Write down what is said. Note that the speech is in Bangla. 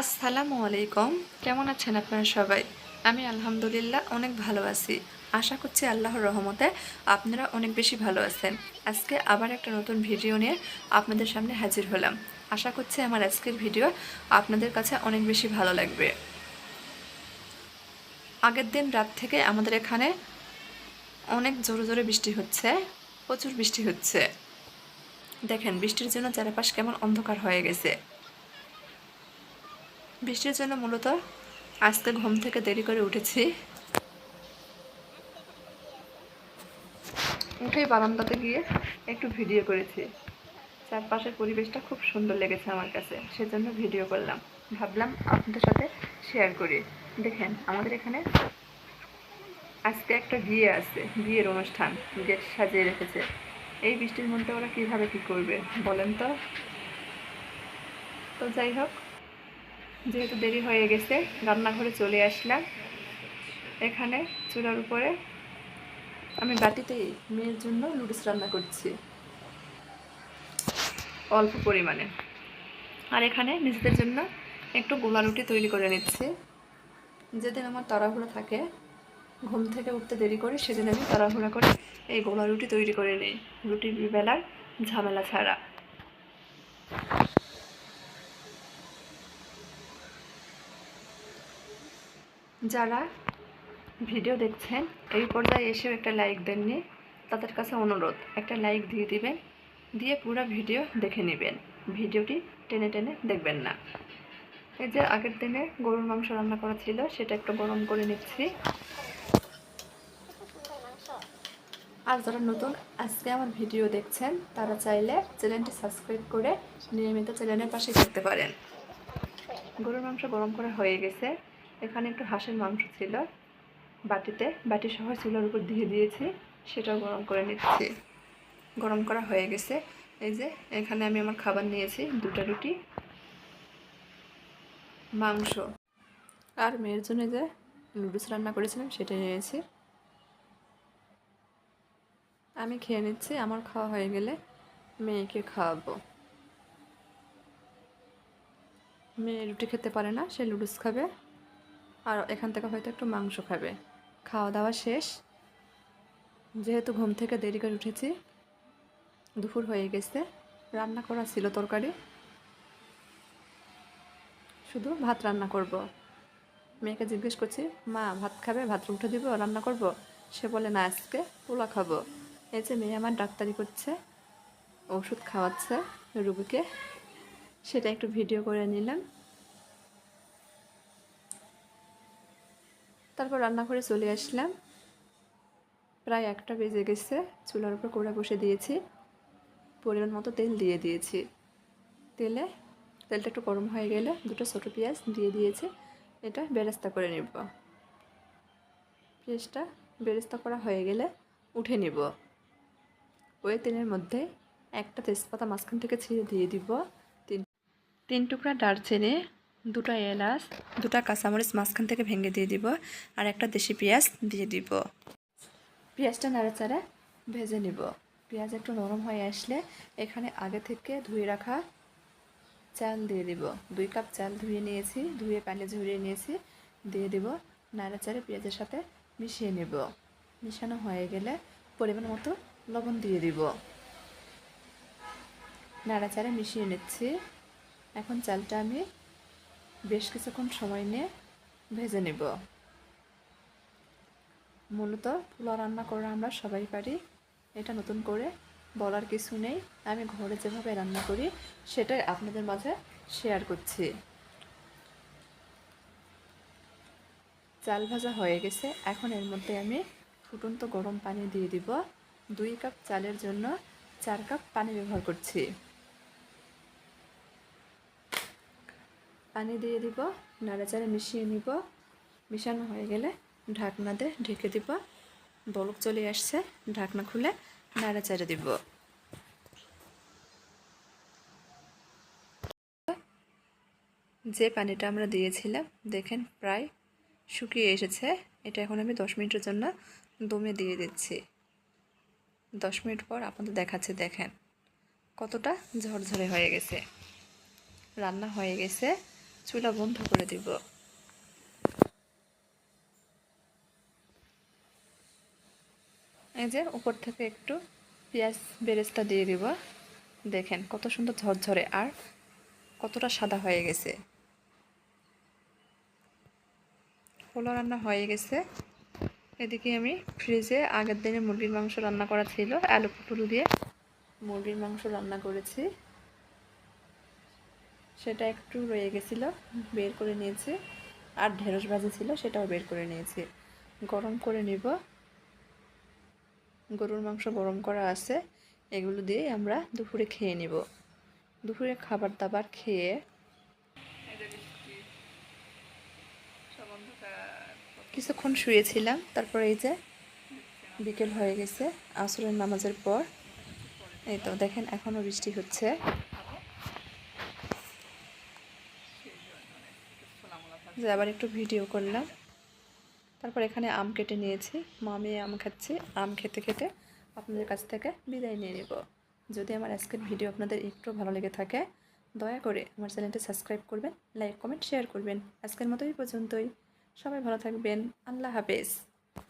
আসসালামু আলাইকুম। কেমন আছেন আপনারা সবাই? আমি আলহামদুলিল্লাহ অনেক ভালো আছি। আশা করছি আল্লাহর রহমতে আপনারা অনেক বেশি ভালো আছেন। আজকে আবার একটা নতুন ভিডিও নিয়ে আপনাদের সামনে হাজির হলাম। আশা করছি আমার আজকের ভিডিও আপনাদের কাছে অনেক বেশি ভালো লাগবে। আগের দিন রাত থেকে আমাদের এখানে অনেক জোরে জোরে বৃষ্টি হচ্ছে, প্রচুর বৃষ্টি হচ্ছে। দেখেন, বৃষ্টির জন্য চারপাশ কেমন অন্ধকার হয়ে গেছে। বৃষ্টির জন্য মূলত আজকে ঘুম থেকে দেরি করে উঠেছি। উঠেই বারান্দাতে গিয়ে একটু ভিডিও করেছি। চারপাশের পরিবেশটা খুব সুন্দর লেগেছে আমার কাছে, সেজন্য ভিডিও করলাম। ভাবলাম আপনাদের সাথে শেয়ার করি। দেখেন, আমাদের এখানে আজকে একটা বিয়ে আছে, বিয়ের অনুষ্ঠান, গেট সাজিয়ে রেখেছে। এই বৃষ্টির মধ্যে ওরা কীভাবে কি করবে বলেন তো? তো যাই হোক যেহেতু দেরি হয়ে গেছে, রান্নাঘরে চলে আসলাম। এখানে চুলার উপরে আমি বাটিতেই মেয়ের জন্য নুডলস রান্না করছি। অল্প পরিমাণে। আর এখানে নিজেদের জন্য একটু গোলা রুটি তৈরি করে নিচ্ছি। যেদিন আমার তাড়াহুড়ো থাকে, ঘুম থেকে উঠতে দেরি করি, সেদিন আমি তাড়াহুড়া করে এই গোলা রুটি তৈরি করে নিই। রুটি বেলার ঝামেলা ছাড়া। যারা ভিডিও দেখছেন, এই পর্যায়ে এসেও একটা লাইক দেননি তাদের কাছে অনুরোধ, একটা লাইক দিয়ে দিবেন, দিয়ে পুরো ভিডিও দেখে নেবেন। ভিডিওটি টেনে টেনে দেখবেন না। এই যে আগের দিনে গরুর মাংস রান্না করা ছিল, সেটা একটু গরম করে নিচ্ছি। আর যারা নতুন, আজকে আমার ভিডিও দেখছেন, তারা চাইলে চ্যানেলটি সাবস্ক্রাইব করে নিয়মিত চ্যানেলের পাশে থাকতে পারেন। গরুর মাংস গরম করা হয়ে গেছে। এখানে একটু হাঁসের মাংস ছিল। বাটিতে বাটি সহ চুলার উপর দিয়ে দিয়েছি, সেটাও গরম করে নিচ্ছি। গরম করা হয়ে গেছে। এই যে, এখানে আমি আমার খাবার নিয়েছি, দুটো রুটি, মাংস। আর মেয়ের জন্য যে নুডলস রান্না করেছিলাম, সেটা নিয়েছি। আমি খেয়ে নিচ্ছি, আমার খাওয়া হয়ে গেলে মেয়েকে খাওয়াবো। মেয়ে রুটি খেতে পারে না, সে লুডুস খাবে। আর এখান থেকে হয়তো একটু মাংস খাবে। খাওয়া দাওয়া শেষ। যেহেতু ঘুম থেকে দেরি করে উঠেছি, দুপুর হয়ে গেছে। রান্না করা ছিল তরকারি। শুধু ভাত রান্না করব। মেয়েকে জিজ্ঞেস করছি, মা, ভাত খাবে? ভাত উঠে দিব? রান্না করব। সে বলে, না, আজকে পোলা খাব। এই যে মেয়ে আমার ডাক্তারি করছে, ওষুধ খাওয়াচ্ছে রুগীকে। সেটা একটু ভিডিও করে নিলাম। তারপর রান্না করে চলে আসলাম। প্রায় একটা বেজে গেছে, চুলার উপর কোড়া বসে দিয়েছি। পরিমাণ মতো তেল দিয়ে দিয়েছি। তেলে, তেলটা একটু গরম হয়ে গেলে দুটো ছোটো পেঁয়াজ দিয়ে দিয়েছি। এটা বেরেস্তা করে নেব। পেঁয়াজটা বেরেস্তা করা হয়ে গেলে উঠে নিব। ওই তেলের মধ্যে একটা তেজপাতা মাঝখান থেকে ছিঁড়ে দিয়ে দিব। তিন তিন টুকরা দারচিনি দুটো এলাচ, দুটা কাঁচামরিচ মাঝখান থেকে ভেঙে দিয়ে দিব আর একটা দেশি পেঁয়াজ দিয়ে দিব। পেঁয়াজটা নাড়াচাড়া ভেজে নিব। পেঁয়াজ একটু নরম হয়ে আসলে এখানে আগে থেকে ধুয়ে রাখা চাল দিয়ে দিব। দুই কাপ চাল ধুয়ে নিয়েছি, ধুয়ে পানি ঝরিয়ে নিয়েছি, দিয়ে দিব। নাড়াচাড়া পেঁয়াজের সাথে মিশিয়ে নেব। মিশানো হয়ে গেলে পরিমাণ মতো লবণ দিয়ে দিব। নাড়াচাড়া মিশিয়ে নিচ্ছি। এখন চালটা আমি বেশ কিছুক্ষণ সময় নিয়ে ভেজে নেব। মূলত পোলা রান্না করা আমরা সবাই পারি। এটা নতুন করে বলার কিছু নেই। আমি ঘরে যেভাবে রান্না করি, সেটাই আপনাদের মাঝে শেয়ার করছি। চাল ভাজা হয়ে গেছে। এখন এর মধ্যে আমি ফুটন্ত গরম পানি দিয়ে দিব। দুই কাপ চালের জন্য চার কাপ পানি ব্যবহার করছি। পানি দিয়ে দিব, নাড়াচাড়া মিশিয়ে নিব। মিশানো হয়ে গেলে ঢাকনা দিয়ে ঢেকে দিব। বলক চলে আসছে, ঢাকনা খুলে নাড়াচাড়া দিব। যে পানিটা আমরা দিয়েছিলাম, দেখেন প্রায় শুকিয়ে এসেছে। এটা এখন আমি দশ মিনিটের জন্য দমে দিয়ে দিচ্ছি। দশ মিনিট পর আপনাদের দেখাচ্ছে, দেখেন। কতটা ঝরঝরে হয়ে গেছে। রান্না হয়ে গেছে। চুলা বন্ধ করে দিব। এই যে উপর থেকে একটু পেঁয়াজ বেরেস্তা দিয়ে দিব। দেখেন কত সুন্দর ঝরঝরে আর কতটা সাদা হয়ে গেছে। পোলা রান্না হয়ে গেছে। এদিকে আমি ফ্রিজে আগের দিনে মুরগির মাংস রান্না করা ছিল, আলু পটল দিয়ে মুরগির মাংস রান্না করেছি। সেটা একটু রয়ে গেছিল, বের করে নিয়েছি। আর ঢেঁড়স ভাজি ছিল, সেটাও বের করে নিয়েছি। গরম করে নিব। গরুর মাংস গরম করা আছে, এগুলো দিয়ে আমরা দুপুরে খেয়ে নিব। দুপুরে খাবার দাবার খেয়ে কিছুক্ষণ শুয়েছিলাম, তারপরে এই যে বিকেল হয়ে গেছে, আসরের নামাজের পর। এই তো দেখেন এখনও বৃষ্টি হচ্ছে। যে আবার একটু ভিডিও করলাম। তারপর এখানে আম কেটে নিয়েছি। মামি আম খাচ্ছি। আম খেতে খেতে আপনাদের কাছ থেকে বিদায় নিয়ে নেব। যদি আমার আজকের ভিডিও আপনাদের একটু ভালো লেগে থাকে, দয়া করে আমার চ্যানেলটি সাবস্ক্রাইব করবেন, লাইক, কমেন্ট, শেয়ার করবেন। আজকের মতোই পর্যন্তই। সবাই ভালো থাকবেন। আল্লাহ হাফেজ।